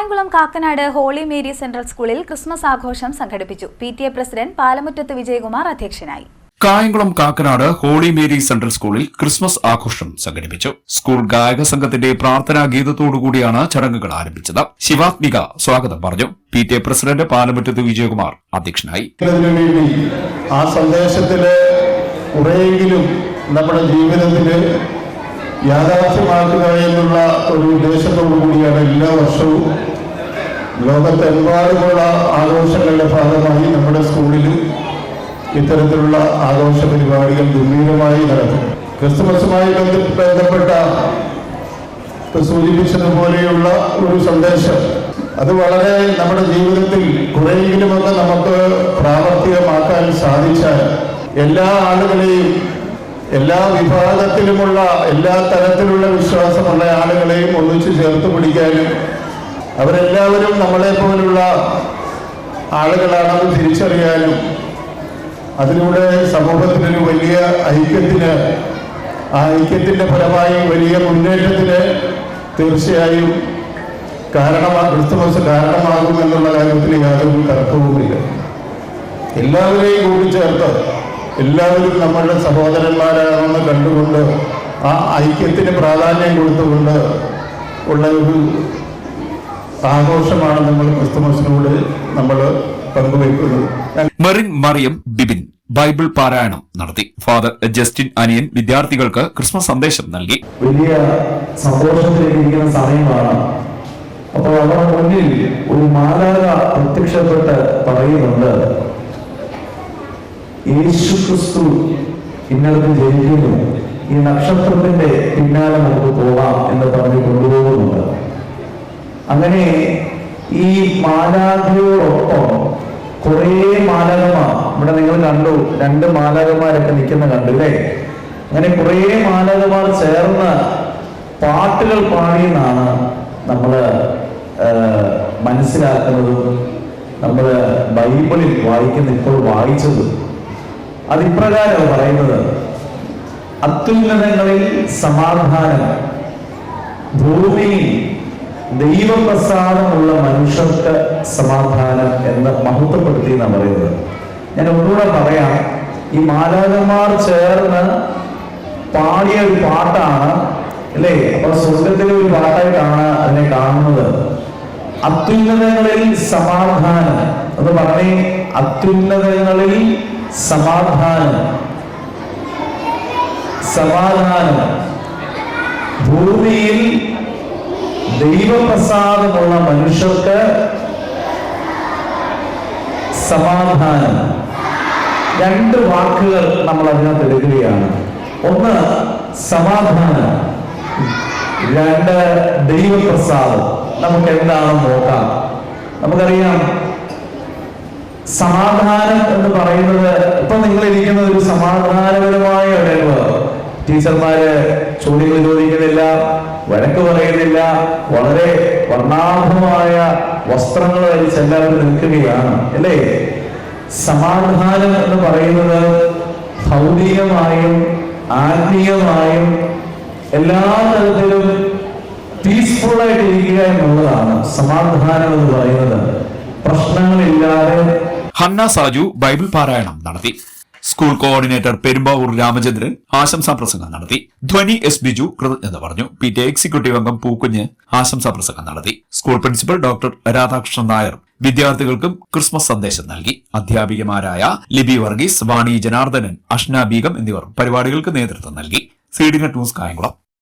Kayamkulam Kakkanad Holy Mary Central സ്കൂളിൽ Christmas ആഘോഷം സംഘടിപ്പിച്ചു. P T A president Palamuttath Vijayakumar അധ്യക്ഷനായി. Kayamkulam Kakkanad Holy Mary Central സ്കൂളിൽ Christmas ആഘോഷം സംഘടിപ്പിച്ചു. സ്കൂൾ ഗായക സംഘത്തിന്റെ പ്രാർത്ഥനാ ഗീതത്തോടുകൂടിയാണ് ചടങ്ങുകൾ ആരംഭിച്ചത്. ശിവാത്മിക സ്വാഗതം പറഞ്ഞു. P T A president Palamuttath Vijayakumar അധ്യക്ഷനായി. ആ സന്ദേശത്തിൽ കുറെയെങ്കിലും നമ്മുടെ ജീവിതത്തിൽ യാഥാർത്ഥ്യമാക്കുക എന്നുള്ള ഒരു ഉദ്ദേശത്തോടു കൂടിയാണ് എല്ലാ വർഷവും ലോകത്തെമ്പാടുമുള്ള ആഘോഷങ്ങളുടെ ഭാഗമായി നമ്മുടെ സ്കൂളിലും ഇത്തരത്തിലുള്ള ആഘോഷ പരിപാടികൾ ഗംഭീരമായി നടക്കും. ക്രിസ്തുമസുമായി ബന്ധ- ബന്ധപ്പെട്ട സൂചിപ്പിച്ചതുപോലെയുള്ള ഒരു സന്ദേശം. അത് വളരെ നമ്മുടെ ജീവിതത്തിൽ കുറെയെങ്കിലുമൊക്കെ നമുക്ക് പ്രാവർത്തികമാക്കാൻ സാധിച്ചാൽ എല്ലാ ആളുകളെയും എല്ലാ വിഭാഗത്തിലുമുള്ള എല്ലാ തരത്തിലുള്ള വിശ്വാസമുള്ള ആളുകളെയും ഒന്നിച്ചു ചേർത്ത് പിടിക്കാനും അവരെല്ലാവരും നമ്മളെ പോലുള്ള ആളുകളാണെന്ന് തിരിച്ചറിയാനും അതിലൂടെ സമൂഹത്തിനൊരു വലിയ ഐക്യത്തിന് ആ ഐക്യത്തിന്റെ ഫലമായി വലിയ മുന്നേറ്റത്തിന് തീർച്ചയായും കാരണമാ ക്രിസ്തുമസ് കാരണമാകും എന്നുള്ള കാര്യത്തിൽ യാതൊരു തർക്കവുമില്ല. എല്ലാവരെയും കൂട്ടിച്ചേർത്ത് എല്ലാവരും നമ്മളുടെ സഹോദരന്മാരാണെന്ന് കണ്ടുകൊണ്ട് ആ ഐക്യത്തിന് പ്രാധാന്യം കൊടുത്തുകൊണ്ട് ഉള്ള ഒരു ആഘോഷമാണ് നമ്മൾ ക്രിസ്തുമസിനോട് നമ്മൾ പങ്കുവയ്ക്കുന്നത്. മെറിൻ മറിയം ബിബിൻ ബൈബിൾ പാരായണം നടത്തി. ഫാദർ ജസ്റ്റിൻ അനിയൻ വിദ്യാർത്ഥികൾക്ക് ക്രിസ്മസ് സന്ദേശം നൽകി. വലിയ സന്തോഷത്തിലിരിക്കുന്ന സമയമാണ്. അപ്പോൾ അവരുടെ മുന്നിൽ ഒരു മാലാക പ്രത്യക്ഷപ്പെട്ട് പറയുന്നുണ്ട് യേശു ക്രിസ്തു ഇന്നടത്ത് ജനിക്കുന്നു. ഈ നക്ഷത്രത്തിന്റെ പിന്നാലെ നമുക്ക് പോകാം എന്ന് പറഞ്ഞ് അങ്ങനെ ഈ മാലാഖയോടൊപ്പം കുറേ മാലാകമാർ ഇവിടെ നിങ്ങൾ കണ്ടു രണ്ട് മാലകമാരൊക്കെ നിൽക്കുന്ന കണ്ടു അല്ലേ? അങ്ങനെ കുറേ മാലകമാർ ചേർന്ന് പാട്ടുകൾ പാടിയെന്നാണ് നമ്മൾ മനസ്സിലാക്കുന്നതും നമ്മൾ ബൈബിളിൽ വായിക്കുന്ന ഇപ്പോൾ വായിച്ചതും. അതിപ്രകാരം പറയുന്നത്. അത്യുന്നതങ്ങളിൽ സമാധാനം ഭൂമിയിൽ ദൈവപ്രസാദമുള്ള മനുഷ്യർക്ക് സമാധാനം എന്ന് മഹത്വപ്പെടുത്തി എന്നാണ് പറയുന്നത്. ഞാൻ ഒന്നുകൂടെ പറയാം. ഈ മാലാകന്മാർ ചേർന്ന് പാടിയ ഒരു പാട്ടാണ് അല്ലേ? അപ്പൊ സ്വർഗത്തിലെ ഒരു പാട്ടായിട്ടാണ് അതിനെ കാണുന്നത്. അത്യുന്നതങ്ങളിൽ സമാധാനം. എന്ന് പറഞ്ഞേ അത്യുന്നതങ്ങളിൽ സമാധാനം. സമാധാനം. ഭൂമിയിൽ ദൈവപ്രസാദമുള്ള മനുഷ്യർക്ക് സമാധാനം. രണ്ട് വാക്കുകൾ നമ്മൾ അതിനകത്ത് എടുക്കുകയാണ് ഒന്ന് സമാധാനം. രണ്ട് ദൈവപ്രസാദം. നമുക്ക് എന്താണെന്ന് നോക്കാം? നമുക്കറിയാം സമാധാനം എന്ന് പറയുന്നത് ഇപ്പൊ നിങ്ങൾ ഇരിക്കുന്ന ഒരു സമാധാനപരമായ ഇടവ് ടീച്ചർമാര് ചോദ്യങ്ങൾ ചോദിക്കുന്നില്ല. വഴക്ക് പറയുന്നില്ല. വളരെ വർണാഭമായ വസ്ത്രങ്ങൾ ധരിച്ച് എല്ലാവരും നിൽക്കുകയാണ്. അല്ലേ? സമാധാനം എന്ന് പറയുന്നത് ഭൗതികമായും ആത്മീയമായും എല്ലാ തരത്തിലും പീസ്ഫുൾ ആയിട്ട് ഇരിക്കുക എന്നുള്ളതാണ് സമാധാനം എന്ന് പറയുന്നത്. പ്രശ്നങ്ങളില്ലാതെ ഹന്ന സാജു ബൈബിൾ പാരായണം നടത്തി. സ്കൂൾ കോർഡിനേറ്റർ പെരുമ്പാവൂർ രാമചന്ദ്രൻ ആശംസാ പ്രസംഗം നടത്തി. ധ്വനി എസ് ബിജു കൃതജ്ഞത പറഞ്ഞു. പി ടി എക്സിക്യൂട്ടീവ് അംഗം പൂക്കുഞ്ഞ് ആശംസാ പ്രസംഗം നടത്തി. School principal doctor Radhakrishnan Nair വിദ്യാർത്ഥികൾക്കും ക്രിസ്മസ് സന്ദേശം നൽകി. അധ്യാപികമാരായ ലിബി വർഗീസ് വാണി ജനാർദ്ദനൻ അഷ്ന ബീഗം എന്നിവർ പരിപാടികൾക്ക് നേതൃത്വം നൽകി. Seeding news Kayamkulam.